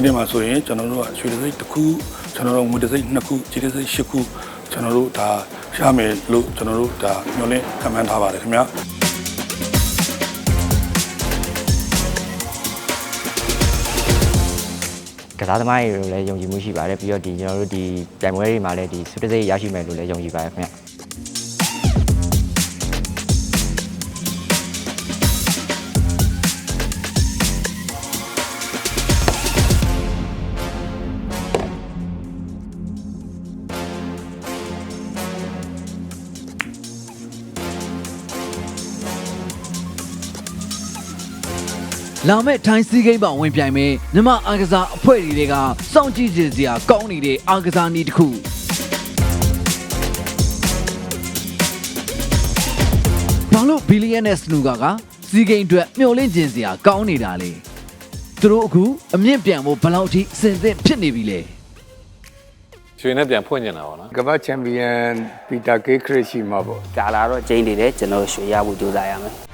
ဒီနေ့မှာဆိုရင်ကျွန်တော်တို့ကရွှေတစိမ့်တစ်ခုကျွန်တော်တို့ငွေတစိမ့်နှစ်ခုကြေးတစိမ့်ရှစ်ခုကျွန်တော်တို့ဒါရမယ်လို့ကျွန်တော်တို့ဒါညွှန်လင်းခံမှန်းထားပါတယ်ခင်ဗျာကစားသမားတွေလည်းယုံကြည်မှုရှိပါတယ်ပြီးတော့ဒီကျွန်တော်တို့ဒီပြိုင်ပွဲတွေမှာလည်းဒီစုတစိတ်ရရှိမယ်လို့လည်းယုံကြည်ပါတယ်ခင်ဗျ လာမယ့်ထိုင်းစီးဂိမ်းပေါင်ဝင်ပြိုင်မယ်မြမအားကစားအဖွဲ့တွေကစောင့်ကြည့်စရာကောင်းနေတဲ့အားကစားနည်းတစ်ခုဘာလို့ဘီလီယံနဲ့စနူကာကစီးဂိမ်းအတွက်မျှော်လင့်ခြင်းစရာကောင်းနေတာလေသူတို့အခုအမြင့်ပြန်ဖို့ဘယ်လောက်ထိအဆင်သင့်ဖြစ်နေပြီလဲရွှေနဲ့ပြန်ဖွင့်နေတာပေါ့နော်ကမ္ဘာချန်ပီယံပီတာကေးခရစ်ရှိမှာပေါ့ကာလာတော့ကျင်းနေတယ်ကျွန်တော်ရွှေရဖို့ကြိုးစားရမယ်